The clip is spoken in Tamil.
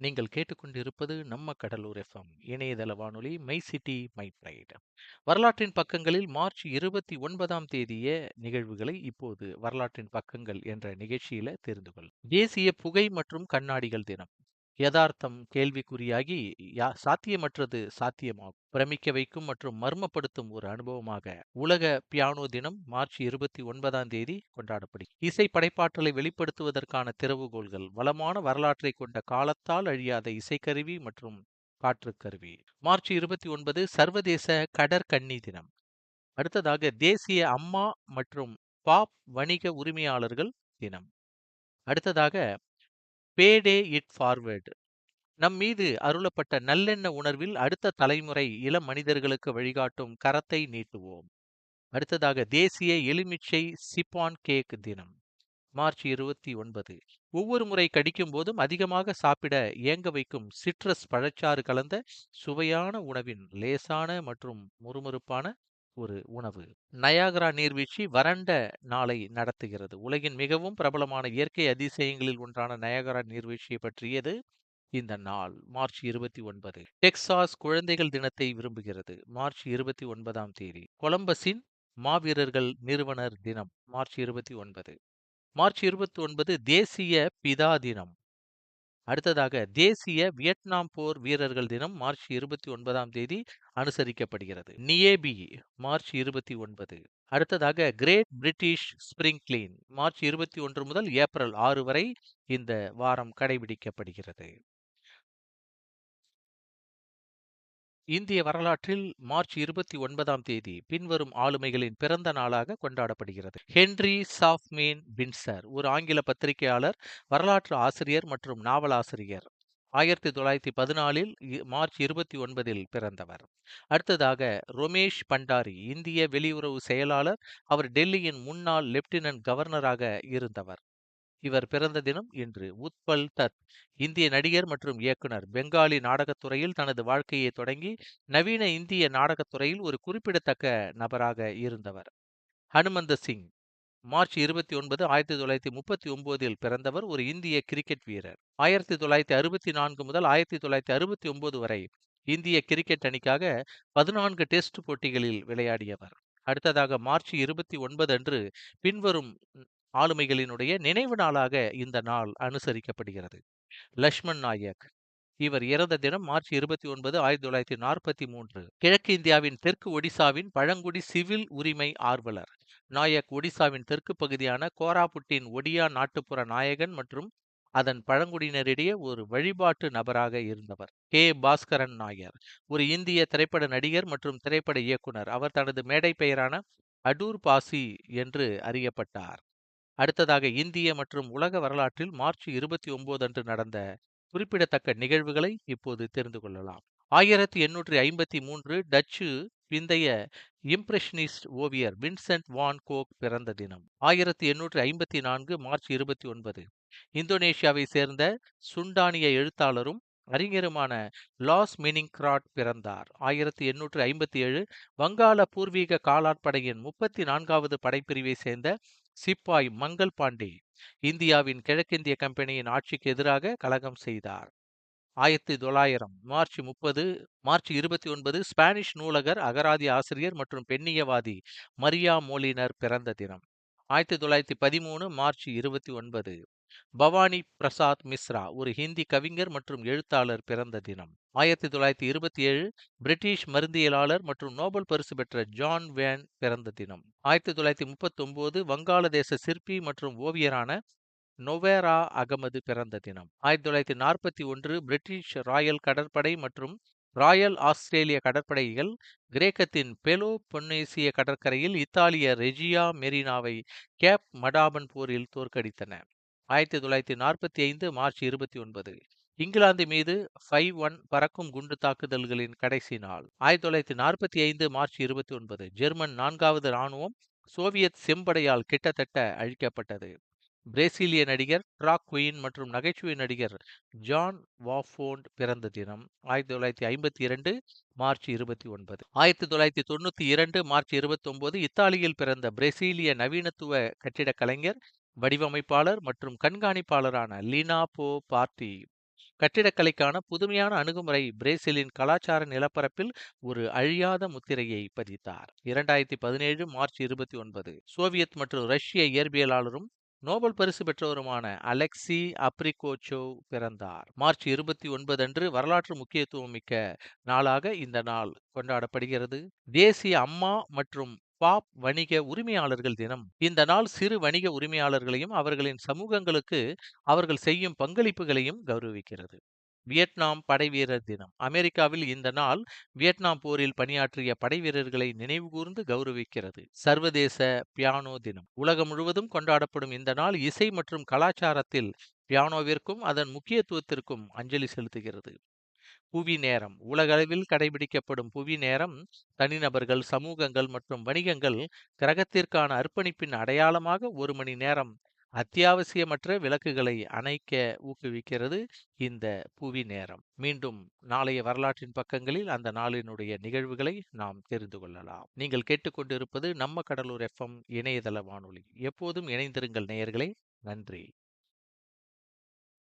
நீங்கள் கேட்டுக்கொண்டிருப்பது நம்ம கடலூர் எஃப்எம் இணையதள வானொலி மை சிட்டி மை பிரைட் வரலாற்றின் பக்கங்களில் மார்ச் இருபத்தி ஒன்பதாம் தேதிய நிகழ்வுகளை இப்போது வரலாற்றின் பக்கங்கள் என்ற நிகழ்ச்சியில தெரிந்து கொள் தேசிய புகை மற்றும் கண்ணாடிகள் தினம். யதார்த்தம் கேள்விக்குறியாகி யா- சாத்தியமற்றது சாத்தியமாகும். பிரமிக்க வைக்கும் மற்றும் மர்மப்படுத்தும் ஒரு அனுபவமாக உலக பியானோ தினம் மார்ச் இருபத்தி ஒன்பதாம் தேதி கொண்டாடப்படுகிறது. இசை படைப்பாற்றலை வெளிப்படுத்துவதற்கான திறவுகோல்கள் வளமான வரலாற்றை கொண்ட காலத்தால் அழியாத இசைக்கருவி மற்றும் காற்றுக்கருவி. மார்ச் இருபத்தி ஒன்பது சர்வதேச கடற்கன்னி தினம். அடுத்ததாக தேசிய அம்மா மற்றும் பாப் வணிக உரிமையாளர்கள் தினம். அடுத்ததாக பேடே இட் ஃபார்வேர்டு நம் மீது அருளப்பட்ட நல்லெண்ண உணர்வில் அடுத்த தலைமுறை இளம் மனிதர்களுக்கு வழிகாட்டும் கரத்தை நீட்டுவோம். அடுத்ததாக தேசிய எலுமிச்சை சிப்பான் கேக் தினம் மார்ச் இருபத்தி ஒன்பது. ஒவ்வொரு முறை கடிக்கும் போதும் அதிகமாக சாப்பிட ஏங்க வைக்கும் சிட்ரஸ் பழச்சாறு கலந்த சுவையான உணவின் லேசான மற்றும் முறுமுறுப்பான ஒரு உணவு. நயாகரா நீர்வீழ்ச்சி வறண்ட நாளை நடத்துகிறது. உலகின் மிகவும் பிரபலமான இயற்கை அதிசயங்களில் ஒன்றான நயாகரா நீர்வீழ்ச்சியை பற்றியது இந்த நாள் மார்ச் இருபத்தி ஒன்பது. டெக்சாஸ் குழந்தைகள் தினத்தை விரும்புகிறது. மார்ச் இருபத்தி ஒன்பதாம் தேதி. கொலம்பஸின் மாவீரர்கள் நிறுவனர் தினம் மார்ச் இருபத்தி ஒன்பது. மார்ச் இருபத்தி ஒன்பது தேசிய பிதா தினம். அடுத்ததாக தேசிய வியட்நாம் போர் வீரர்கள் தினம் மார்ச் இருபத்தி ஒன்பதாம் தேதி அனுசரிக்கப்படுகிறது. நியேபி மார்ச் இருபத்தி ஒன்பது. அடுத்ததாக great British spring clean March இருபத்தி ஒன்று முதல் ஏப்ரல் ஆறு வரை இந்த வாரம் கடைபிடிக்கப்படுகிறது. இந்திய வரலாற்றில் மார்ச் இருபத்தி ஒன்பதாம் தேதி பின்வரும் ஆளுமைகளின் பிறந்த நாளாக கொண்டாடப்படுகிறது. ஹென்றி சாஃப்மேன் பின்சர் ஒரு ஆங்கில பத்திரிகையாளர் வரலாற்று ஆசிரியர் மற்றும் நாவலாசிரியர் ஆயிரத்தி தொள்ளாயிரத்தி பதினாலில் மார்ச் இருபத்தி ஒன்பதில் பிறந்தவர். அடுத்ததாக ரொமேஷ் பண்டாரி இந்திய வெளியுறவு செயலாளர். அவர் டெல்லியின் முன்னாள் லெப்டினன்ட் கவர்னராக இருந்தவர். இவர் பிறந்த தினம் இன்று. உத்பல் தத் இந்திய நடிகர் மற்றும் இயக்குனர். பெங்காலி நாடகத்துறையில் தனது வாழ்க்கையை தொடங்கி நவீன இந்திய நாடகத்துறையில் ஒரு குறிப்பிடத்தக்க நபராக இருந்தவர். ஹனுமந்த சிங் மார்ச் இருபத்தி ஒன்பது ஆயிரத்தி தொள்ளாயிரத்தி முப்பத்தி ஒன்பதில் பிறந்தவர் ஒரு இந்திய கிரிக்கெட் வீரர். ஆயிரத்தி தொள்ளாயிரத்தி அறுபத்தி நான்கு முதல் ஆயிரத்தி தொள்ளாயிரத்தி அறுபத்தி ஒன்பது வரை இந்திய கிரிக்கெட் அணிக்காக பதினான்கு டெஸ்ட் போட்டிகளில் விளையாடியவர். அடுத்ததாக மார்ச் இருபத்தி ஒன்பது அன்று பின்வரும் ஆளுமைகளினுடைய நினைவு நாளாக இந்த நாள் அனுசரிக்கப்படுகிறது. லக்ஷ்மண் நாயக் இவர் இறந்த தினம் மார்ச் இருபத்தி ஒன்பது ஆயிரத்தி தொள்ளாயிரத்தி நாற்பத்தி மூன்று. கிழக்கு இந்தியாவின் தெற்கு ஒடிசாவின் பழங்குடி சிவில் உரிமை ஆர்வலர். நாயக் ஒடிசாவின் தெற்கு பகுதியான கோராபுட்டின் ஒடியா நாட்டுப்புற நாயகன் மற்றும் அதன் பழங்குடியினரிடையே ஒரு வழிபாட்டு நபராக இருந்தவர். கே. பாஸ்கரன் நாயர் ஒரு இந்திய திரைப்பட நடிகர் மற்றும் திரைப்பட இயக்குனர். அவர் தனது மேடை பெயரான அடூர் பாசி என்று அறியப்பட்டார். அடுத்ததாக இந்திய மற்றும் உலக வரலாற்றில் மார்ச் இருபத்தி ஒன்பது அன்று நடந்த குறிப்பிடத்தக்க நிகழ்வுகளை இப்போது தெரிந்து கொள்ளலாம். ஆயிரத்தி எண்ணூற்றி ஐம்பத்தி மூன்று டச்சு பிந்தைய இம்ப்ரெஷனிஸ்ட் ஓவியர் வின்சென்ட் வான் கோக் பிறந்த தினம் ஆயிரத்தி எண்ணூற்றி ஐம்பத்தி நான்கு மார்ச் இருபத்தி ஒன்பது இந்தோனேஷியாவை சேர்ந்த சுண்டானிய எழுத்தாளரும் அறிஞருமான லாஸ் மினிங்க்ராட் பிறந்தார். ஆயிரத்தி எண்ணூற்று ஐம்பத்தி ஏழு வங்காள பூர்வீக காலாட்படையின் முப்பத்தி நான்காவது படைப்பிரிவை சேர்ந்த சிப்பாய் மங்கள் பாண்டே இந்தியாவின் கிழக்கிந்திய கம்பெனியின் ஆட்சிக்கு எதிராக கலகம் செய்தார். ஆயிரத்தி தொள்ளாயிரம் மார்ச் முப்பது மார்ச் இருபத்தி ஒன்பது ஸ்பானிஷ் நூலகர் அகராதி ஆசிரியர் மற்றும் பெண்ணியவாதி மரியா மோலினர் பிறந்த தினம். ஆயிரத்தி தொள்ளாயிரத்தி பதிமூணு மார்ச் இருபத்தி ஒன்பது. பவானி பிரசாத் மிஸ்ரா ஒரு ஹிந்தி கவிஞர் மற்றும் எழுத்தாளர் பிறந்த தினம். ஆயிரத்தி தொள்ளாயிரத்தி இருபத்தி ஏழு பிரிட்டிஷ் மருந்தியலாளர் மற்றும் நோபல் பரிசு பெற்ற ஜான் வேன் பிறந்த தினம். ஆயிரத்தி தொள்ளாயிரத்தி முப்பத்தி ஒன்பது வங்காளதேச சிற்பி மற்றும் ஓவியரான நொவேரா அகமது பிறந்த தினம். ஆயிரத்தி தொள்ளாயிரத்தி நாற்பத்தி ஒன்று பிரிட்டிஷ் ராயல் கடற்படை மற்றும் ராயல் ஆஸ்திரேலிய கடற்படைகள் கிரேக்கத்தின் பெலோ பொன்னேசிய கடற்கரையில் இத்தாலிய ரெஜியா மெரினாவை கேப் மடாபன் போரில் தோற்கடித்தன. ஆயிரத்தி தொள்ளாயிரத்தி நாற்பத்தி ஐந்து மார்ச் இருபத்தி ஒன்பது. இங்கிலாந்து மீது ஃபைவ் ஒன் பறக்கும் குண்டு தாக்குதல்களின் கடைசி நாள். ஆயிரத்தி தொள்ளாயிரத்தி நாற்பத்தி ஐந்து மார்ச் இருபத்தி ஒன்பது. ஜெர்மன் நான்காவது இராணுவம் சோவியத் செம்படையால் கிட்டத்தட்ட அழிக்கப்பட்டது. பிரேசிலிய நடிகர் ட்ராக் குயின் மற்றும் நகைச்சுவை நடிகர் ஜான் வாஃபோண்ட் பிறந்த தினம் ஆயிரத்தி தொள்ளாயிரத்தி ஐம்பத்தி இரண்டு மார்ச் இருபத்தி ஒன்பது. ஆயிரத்தி தொள்ளாயிரத்தி தொண்ணூத்தி இரண்டு மார்ச் இருபத்தி ஒன்பது இத்தாலியில் பிறந்த பிரேசிலிய நவீனத்துவ கட்டிடக் கலைஞர் வடிவமைப்பாளர் மற்றும் கண்காணிப்பாளரான லீனா போ பார்ட்டி கட்டிடக்கலைக்கான புதுமையான அணுகுமுறை பிரேசிலின் கலாச்சார நிலப்பரப்பில் ஒரு அழியாத முத்திரையை பதித்தார். இரண்டாயிரத்தி பதினேழு மார்ச் இருபத்தி ஒன்பது. சோவியத் மற்றும் ரஷ்ய இயற்பியலாளரும் நோபல் பரிசு பெற்றவருமான அலெக்சி அப்ரிகோச்சோவ் பிறந்தார். மார்ச் இருபத்தி ஒன்பது அன்று வரலாற்று முக்கியத்துவம் மிக்க நாளாக இந்த நாள் கொண்டாடப்படுகிறது. தேசிய அம்மா மற்றும் பாப் வணிக உரிமையாளர்கள் தினம். இந்த நாள் சிறு வணிக உரிமையாளர்களையும் அவர்களின் சமூகங்களுக்கு அவர்கள் செய்யும் பங்களிப்புகளையும் கௌரவிக்கிறது. வியட்நாம் படைவீரர் தினம். அமெரிக்காவில் இந்த நாள் வியட்நாம் போரில் பணியாற்றிய படைவீரர்களை நினைவுகூர்ந்து கௌரவிக்கிறது. சர்வதேச பியானோ தினம். உலகம் முழுவதும் கொண்டாடப்படும் இந்த நாள் இசை மற்றும் கலாச்சாரத்தில் பியானோவிற்கும் அதன் முக்கியத்துவத்திற்கும் அஞ்சலி செலுத்துகிறது. புவி நேரம். உலகளவில் கடைபிடிக்கப்படும் புவி நேரம் தனிநபர்கள் சமூகங்கள் மற்றும் வணிகங்கள் கிரகத்திற்கான அர்ப்பணிப்பின் அடையாளமாக ஒரு மணி நேரம் அத்தியாவசியமற்ற விளக்குகளை அணைக்க ஊக்குவிக்கிறது இந்த புவி நேரம். மீண்டும் நாளைய வரலாற்றின் பக்கங்களில் அந்த நாளினுடைய நிகழ்வுகளை நாம் தெரிந்து கொள்ளலாம். நீங்கள் கேட்டுக்கொண்டிருப்பது நம்ம கடலூர் எஃப்எம் இணையதள வானொலி. எப்போதும் இணைந்திருங்கள் நேயர்களே. நன்றி.